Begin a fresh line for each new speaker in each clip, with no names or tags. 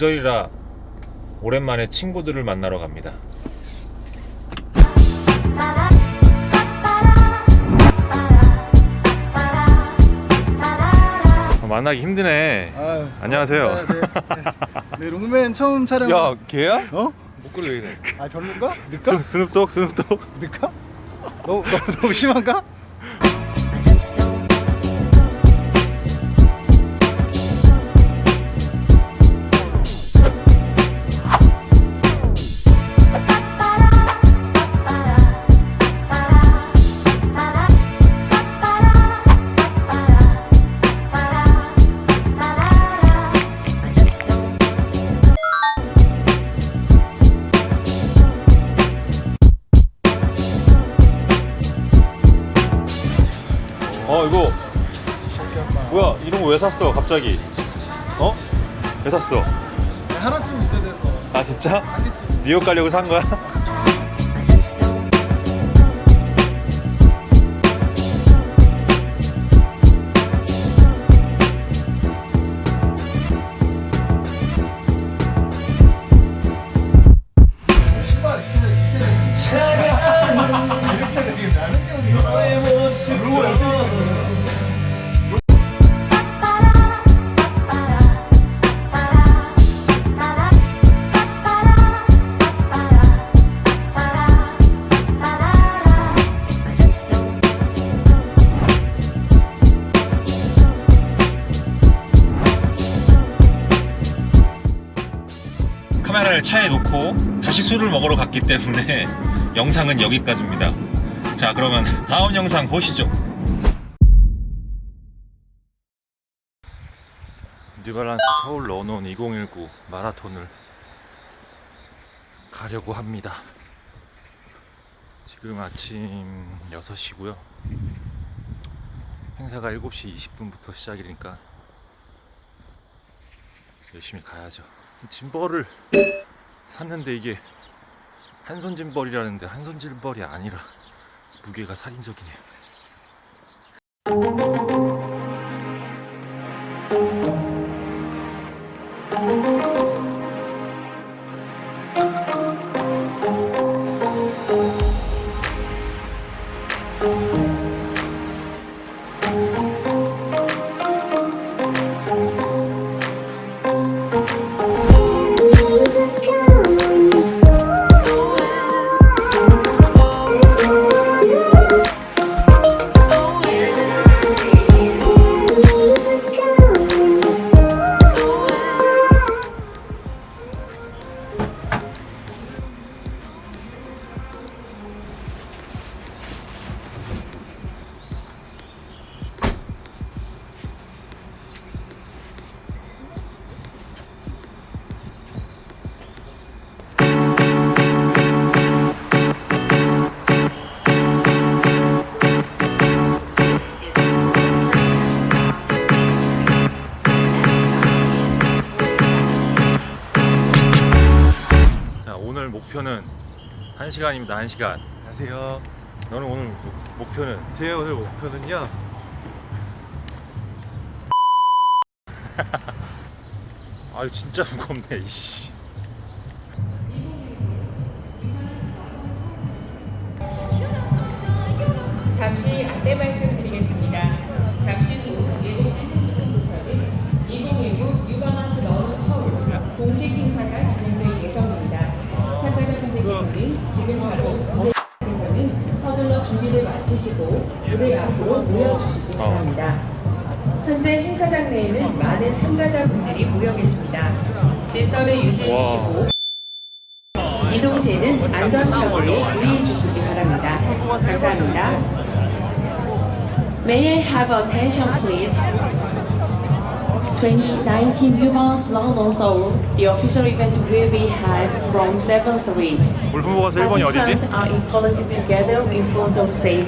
명절이라 오랜만에 친구들을 만나러 갑니다. 어, 만나기 힘드네.
아유,
안녕하세요.
반갑습니다. 네, 네. 네, 롱맨 처음 촬영.
야, 걔야?
어?
목걸이 왜 이래?
아 별론가? 늦까?
스, 스눕독, 스눕독.
늦까? 너무 너무 너무 심한가?
샀어? 갑자기? 어? 왜 샀어?
네, 하나쯤 있어야 돼서
아 진짜?
한 개쯤.
뉴욕 가려고 산 거야? 차에 놓고 다시 술을 먹으러 갔기 때문에 영상은 여기까지입니다. 자, 그러면 다음 영상 보시죠. 뉴발란스 서울 런온 2019 마라톤을 가려고 합니다. 지금 아침 6시고요. 행사가 7시 20분부터 시작이니까 열심히 가야죠. 짐벌을 샀는데 이게 한손 짐벌이라는데 한손 짐벌이 아니라 무게가 살인적이네요. 목표는 1시간입니다. 1시간. 안녕하세요. 너는 오늘 목- 목표는?
제 오늘 목표는요.
아유 진짜 무겁네. 이씨.
잠시 안내 말씀 서둘러 준비를 마치시고 무대 앞으로 모여주시기 바랍니다. 현재 행사장 내에는 많은 참가자분들이 모여 계십니다. 질서를 유지해 주시고 이동 시에는 안전착오에 유의해 주시기 바랍니다. 감사합니다. May I have attention, please? 2019 New Balance London Seoul, the official event will be held from 7-3.
물품 가서 일본이 어디지?
Participants are included together in front of stage.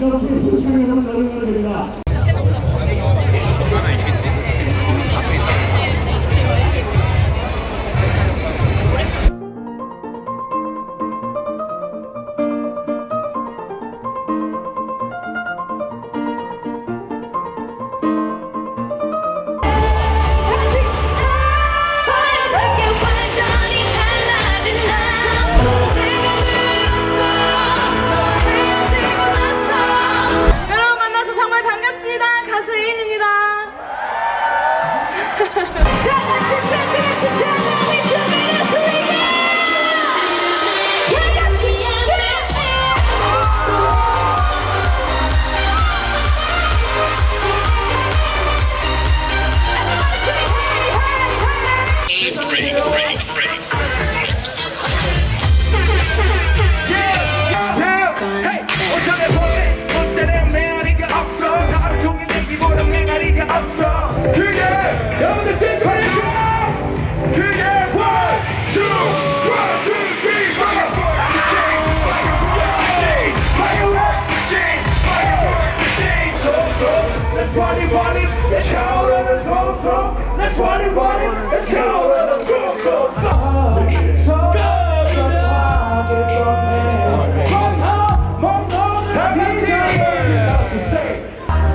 돌려주세요. 자, 허리도 내려오겠습니다.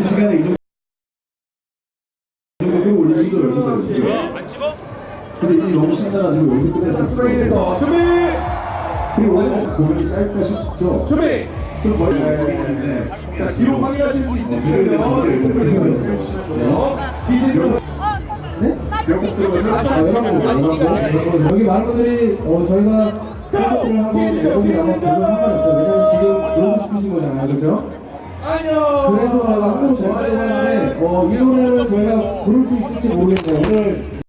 이
시간에 이 정도 이 정도 끌어올리기 이거 열심히?
안 찍어?
근데 이제 너무 신나가지고 여기서 끝냈어.
스프레이에서 준비
그리고 오늘 공연이 짧다 싶죠?
준비
좀 멀리 가야 되기 때문에
자 뒤로 확인하실 수 있으시면요 뒤로
결국 들어가서
여기 많은 분들이 어, 저희가 콘서트를 하고 앨범이 나면 별로 상관없어요. 왜냐면 지금 놀고 싶으신 거잖아요. 그죠? 그래서 한번 전화를 했는데 어, 이 노래를 저희가 부를 수 있을지 모르겠네요. 오늘